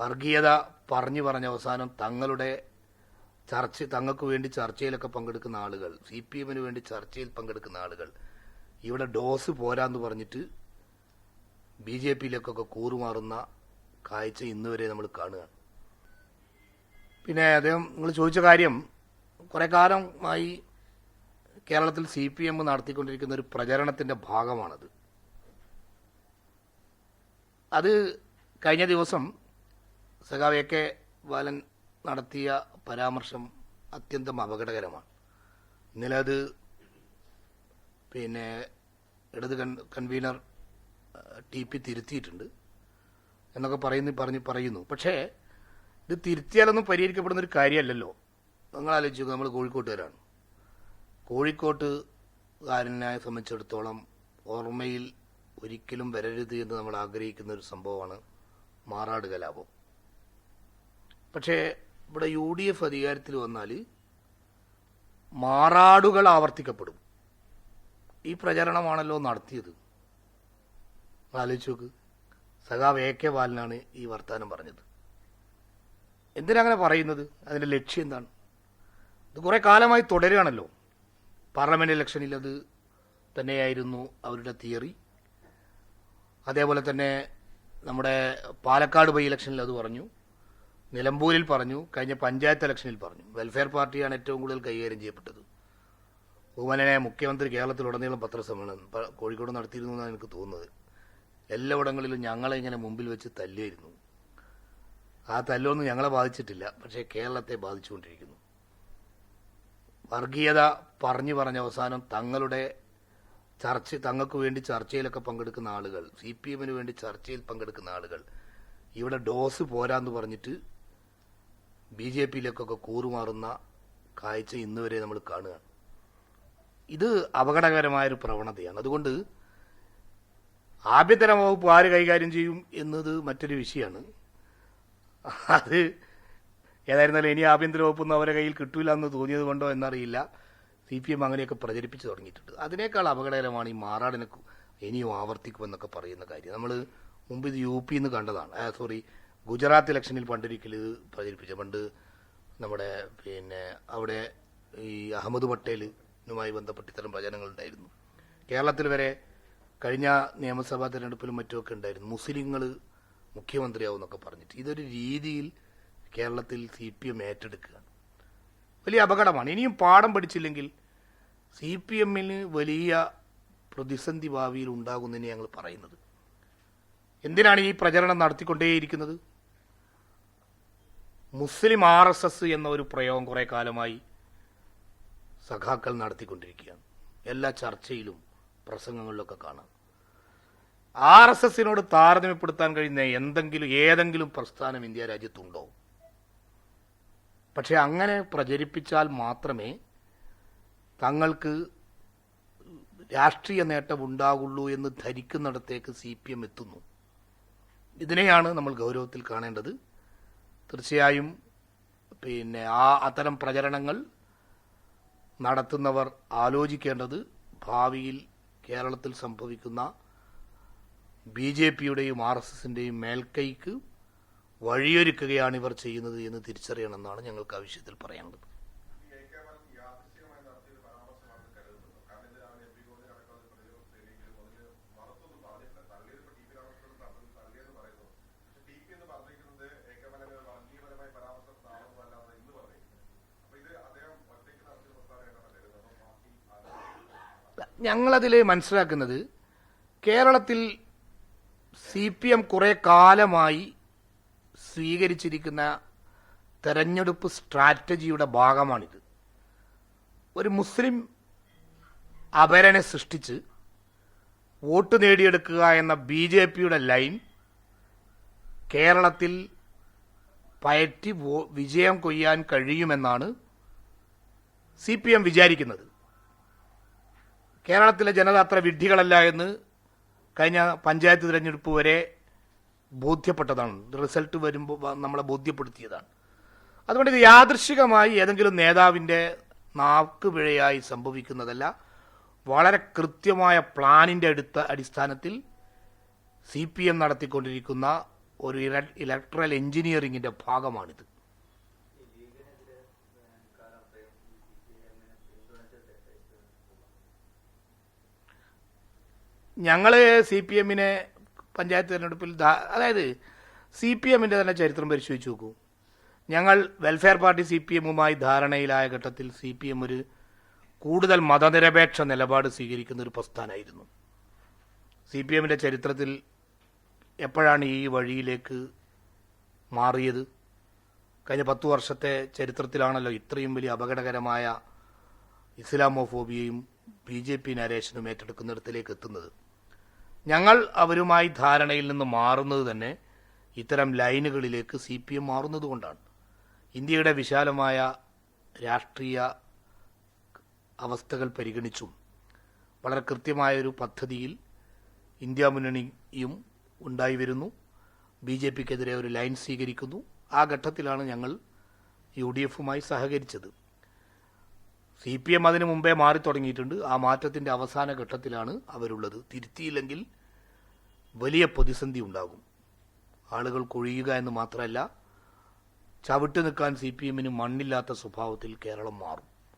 വർഗീയത പറഞ്ഞു പറഞ്ഞ അവസാനം തങ്ങളുടെ ചർച്ച തങ്ങൾക്ക് വേണ്ടി ചർച്ചയിലൊക്കെ പങ്കെടുക്കുന്ന ആളുകൾ സി പി എമ്മിന് വേണ്ടി ചർച്ചയിൽ പങ്കെടുക്കുന്ന ആളുകൾ ഇവിടെ ഡോസ് പോരാന്ന് പറഞ്ഞിട്ട് ബി ജെ പിയിലേക്കൊക്കെ കൂറുമാറുന്ന കാഴ്ച ഇന്നുവരെ നമ്മൾ കാണുകയാണ്. പിന്നെ അദ്ദേഹം നിങ്ങൾ ചോദിച്ച കാര്യം കുറേ കാലമായി കേരളത്തിൽ സി പി എം നടത്തിക്കൊണ്ടിരിക്കുന്ന ഒരു പ്രചരണത്തിന്റെ ഭാഗമാണത്. അത് കഴിഞ്ഞ ദിവസം സഖാവ് എ കെ ബാലൻ നടത്തിയ പരാമർശം അത്യന്തം അപകടകരമാണ്. ഇന്നലെ അത് പിന്നെ ഇടത് കൺ കൺവീനർ ടി പി തിരുത്തിയിട്ടുണ്ട് എന്നൊക്കെ പറയുന്നു പറഞ്ഞ് പറയുന്നു. പക്ഷേ ഇത് തിരുത്തിയാലൊന്നും പരിഹരിക്കപ്പെടുന്ന ഒരു കാര്യമല്ലല്ലോ. നിങ്ങൾ ആലോചിച്ചു നമ്മൾ കോഴിക്കോട്ടുകാരാണ്. കോഴിക്കോട്ടുകാരനെ സംബന്ധിച്ചിടത്തോളം ഓർമ്മയിൽ ഒരിക്കലും വരരുത് എന്ന് നമ്മൾ ആഗ്രഹിക്കുന്ന ഒരു സംഭവമാണ് മാറാട് കലാപം. പക്ഷേ ഇവിടെ യു ഡി എഫ് അധികാരത്തിൽ വന്നാൽ മാറാടുകൾ ആവർത്തിക്കപ്പെടും. ഈ പ്രചരണമാണല്ലോ നടത്തിയത്. ആലോചിച്ച് നോക്ക്. സഖാവ് എ കെ ബാലനാണ് ഈ വർത്തമാനം പറഞ്ഞത്. എന്തിനങ്ങനെ പറയുന്നത്? അതിന്റെ ലക്ഷ്യം എന്താണ്? ഇത് കുറേ കാലമായി തുടരുകയാണല്ലോ. പാർലമെന്റ് ഇലക്ഷനിൽ അത് തന്നെയായിരുന്നു അവരുടെ തിയറി. അതേപോലെ തന്നെ നമ്മുടെ പാലക്കാട് ബൈ ഇലക്ഷനിൽ അത് പറഞ്ഞു. നിലമ്പൂരിൽ പറഞ്ഞു കഴിഞ്ഞ പഞ്ചായത്ത് ഇലക്ഷനിൽ പറഞ്ഞു. വെൽഫെയർ പാർട്ടിയാണ് ഏറ്റവും കൂടുതൽ കൈകാര്യം ചെയ്യപ്പെട്ടത്. ബഹുമാനായ മുഖ്യമന്ത്രി കേരളത്തിലുടനീളം പത്രസമ്മേളനം കോഴിക്കോട് നടത്തിയിരുന്നു എന്നാണ് എനിക്ക് തോന്നുന്നത്. എല്ലായിടങ്ങളിലും ഞങ്ങളെ ഇങ്ങനെ മുമ്പിൽ വെച്ച് തല്ലിയിരുന്നു. ആ തല്ലൊന്നും ഞങ്ങളെ ബാധിച്ചിട്ടില്ല പക്ഷേ കേരളത്തെ ബാധിച്ചുകൊണ്ടിരിക്കുന്നു. വർഗീയത പറഞ്ഞു പറഞ്ഞ അവസാനം തങ്ങളുടെ ചർച്ച തങ്ങൾക്ക് വേണ്ടി ചർച്ചയിലൊക്കെ പങ്കെടുക്കുന്ന ആളുകൾ സി പി എമ്മിന് വേണ്ടി ചർച്ചയിൽ പങ്കെടുക്കുന്ന ആളുകൾ ഇവിടെ ഡോസ് പോരാന്ന് പറഞ്ഞിട്ട് ബി ജെ പിയിലേക്കൊക്കെ കൂറുമാറുന്ന കാഴ്ച ഇന്ന് വരെ നമ്മൾ കാണുകയാണ് ഇത് അപകടകരമായൊരു പ്രവണതയാണ്. അതുകൊണ്ട് ആഭ്യന്തര വകുപ്പ് ആര് കൈകാര്യം ചെയ്യും എന്നത് മറ്റൊരു വിഷയമാണ്. അത് ഏതായിരുന്നാലും ഇനി ആഭ്യന്തര വകുപ്പൊന്നും അവരെ കയ്യിൽ കിട്ടൂല എന്ന് തോന്നിയത് കൊണ്ടോ എന്നറിയില്ല. സി പി എം അങ്ങനെയൊക്കെ പ്രചരിപ്പിച്ചു തുടങ്ങിയിട്ടുണ്ട്. അതിനേക്കാൾ അപകടകരമാണ് ഈ മാറാടിനെ ഇനിയും ആവർത്തിക്കുമെന്നൊക്കെ പറയുന്ന കാര്യം. നമ്മൾ മുമ്പ് ഇത് യു പി നിന്ന് കണ്ടതാണ്. സോറി ഗുജറാത്ത് ഇലക്ഷനിൽ പണ്ടൊരിക്കൽ ഇത് പ്രചരിപ്പിച്ച പണ്ട് നമ്മുടെ പിന്നെ അവിടെ ഈ അഹമ്മദ് പട്ടേലുമായി ബന്ധപ്പെട്ട് ഇത്തരം പ്രചരണങ്ങൾ ഉണ്ടായിരുന്നു. കേരളത്തിൽ വരെ കഴിഞ്ഞ നിയമസഭാ തിരഞ്ഞെടുപ്പിലും മറ്റുമൊക്കെ ഉണ്ടായിരുന്നു. മുസ്ലിങ്ങൾ മുഖ്യമന്ത്രിയാവും എന്നൊക്കെ പറഞ്ഞിട്ട്. ഇതൊരു രീതിയിൽ കേരളത്തിൽ സി പി എം ഏറ്റെടുക്കുകയാണ്. വലിയ അപകടമാണ്. ഇനിയും പാഠം പഠിച്ചില്ലെങ്കിൽ സി പി എമ്മിന് വലിയ പ്രതിസന്ധി ഭാവിയിൽ ഉണ്ടാകുന്നതിന് ഞങ്ങൾ പറയുന്നത്. എന്തിനാണ് ഈ പ്രചരണം നടത്തിക്കൊണ്ടേയിരിക്കുന്നത്? മുസ്ലിം ആർ എസ് എസ് എന്ന ഒരു പ്രയോഗം കുറേ കാലമായി സഖാക്കൾ നടത്തിക്കൊണ്ടിരിക്കുകയാണ്. എല്ലാ ചർച്ചയിലും പ്രസംഗങ്ങളിലൊക്കെ കാണാം. ആർ എസ് എസിനോട് താരതമ്യപ്പെടുത്താൻ കഴിയുന്ന എന്തെങ്കിലും ഏതെങ്കിലും പ്രസ്ഥാനം ഇന്ത്യ രാജ്യത്തുണ്ടോ? പക്ഷെ അങ്ങനെ പ്രചരിപ്പിച്ചാൽ മാത്രമേ തങ്ങൾക്ക് രാഷ്ട്രീയ നേട്ടം ഉണ്ടാകുള്ളൂ എന്ന് ധരിക്കുന്നിടത്തേക്ക് സി പി എം എത്തുന്നു. ഇതിനെയാണ് നമ്മൾ ഗൗരവത്തിൽ കാണേണ്ടത്. തീർച്ചയായും പിന്നെ ആ അത്തരം പ്രചരണങ്ങൾ നടത്തുന്നവർ ആലോചിക്കേണ്ടത് ഭാവിയിൽ കേരളത്തിൽ സംഭവിക്കുന്ന ബി ജെ പിയുടെയും ആർ എസ് എസിന്റെയും മേൽക്കൈക്ക് വഴിയൊരുക്കുകയാണ് ഇവർ ചെയ്യുന്നത് എന്ന് തിരിച്ചറിയണമെന്നാണ് ഞങ്ങൾക്ക് ആ വിഷയത്തിൽ പറയാനുള്ളത്. ഞങ്ങളതിൽ മനസ്സിലാക്കുന്നത് കേരളത്തിൽ സി പി എം കുറെ കാലമായി സ്വീകരിച്ചിരിക്കുന്ന തെരഞ്ഞെടുപ്പ് സ്ട്രാറ്റജിയുടെ ഭാഗമാണിത്. ഒരു മുസ്ലിം അപരനെ സൃഷ്ടിച്ച് വോട്ട് നേടിയെടുക്കുക എന്ന ബി ജെ പിയുടെ ലൈൻ കേരളത്തിൽ പയറ്റി വിജയം കൊയ്യാൻ കഴിയുമെന്നാണ് സി പി എം വിചാരിക്കുന്നത്. കേരളത്തിലെ ജനത അത്ര വിഡ്ഢികളല്ല എന്ന് കഴിഞ്ഞ പഞ്ചായത്ത് തിരഞ്ഞെടുപ്പ് വരെ ബോധ്യപ്പെട്ടതാണ്. റിസൾട്ട് വരുമ്പോൾ നമ്മളെ ബോധ്യപ്പെടുത്തിയതാണ്. അതുകൊണ്ട് ഇത് യാദൃശികമായി ഏതെങ്കിലും നേതാവിന്റെ നാക്ക് പിഴയായി സംഭവിക്കുന്നതല്ല വളരെ കൃത്യമായ പ്ലാനിന്റെ അടുത്ത അടിസ്ഥാനത്തിൽ സി പി എം നടത്തിക്കൊണ്ടിരിക്കുന്ന ഒരു ഇല- ഇലക്ട്രൽ എഞ്ചിനീയറിങ്ങിന്റെ ഭാഗമാണിത്. ഞങ്ങൾ സി പി എമ്മിനെ പഞ്ചായത്ത് തിരഞ്ഞെടുപ്പിൽ അതായത് സി പി എമ്മിന്റെ തന്നെ ചരിത്രം പരിശോധിച്ച് നോക്കൂ. ഞങ്ങൾ വെൽഫെയർ പാർട്ടി സി പി എമ്മുമായി ധാരണയിലായ ഘട്ടത്തിൽ സി പി എം ഒരു കൂടുതൽ മതനിരപേക്ഷ നിലപാട് സ്വീകരിക്കുന്ന ഒരു പ്രസ്ഥാനമായിരുന്നു സി പി എമ്മിന്റെ ചരിത്രത്തിൽ എപ്പോഴാണ് ഈ വഴിയിലേക്ക് മാറിയത്? കഴിഞ്ഞ പത്തു വർഷത്തെ ചരിത്രത്തിലാണല്ലോ ഇത്രയും വലിയ അപകടകരമായ ഇസ്ലാമോഫോബിയയും ബി ജെ പി നരേഷനും ഏറ്റെടുക്കുന്നിടത്തിലേക്ക് എത്തുന്നത്. ഞങ്ങൾ അവരുമായി ധാരണയിൽ നിന്ന് മാറുന്നത് തന്നെ ഇത്തരം ലൈനുകളിലേക്ക് സി പി എം മാറുന്നതുകൊണ്ടാണ് ഇന്ത്യയുടെ വിശാലമായ രാഷ്ട്രീയ അവസ്ഥകൾ പരിഗണിച്ചും വളരെ കൃത്യമായൊരു പദ്ധതിയിൽ ഇന്ത്യ മുന്നണിയും ഉണ്ടായി വരുന്നു. ബി ജെ പിക്കെതിരെ ഒരു ലൈൻ സ്വീകരിക്കുന്നു. ആ ഘട്ടത്തിലാണ് ഞങ്ങൾ യു ഡി എഫുമായി സഹകരിച്ചത്. സി പി എം അതിനു മുമ്പേ മാറി തുടങ്ങിയിട്ടുണ്ട്. ആ മാറ്റത്തിന്റെ അവസാന ഘട്ടത്തിലാണ് അവരുള്ളത്. തിരുത്തിയില്ലെങ്കിൽ വലിയ പ്രതിസന്ധി ഉണ്ടാകും. ആളുകൾ കൊഴിയുക എന്ന് മാത്രമല്ല ചവിട്ട് നിൽക്കാൻ സി പി എമ്മിന് മണ്ണില്ലാത്ത സ്വഭാവത്തിൽ കേരളം മാറും.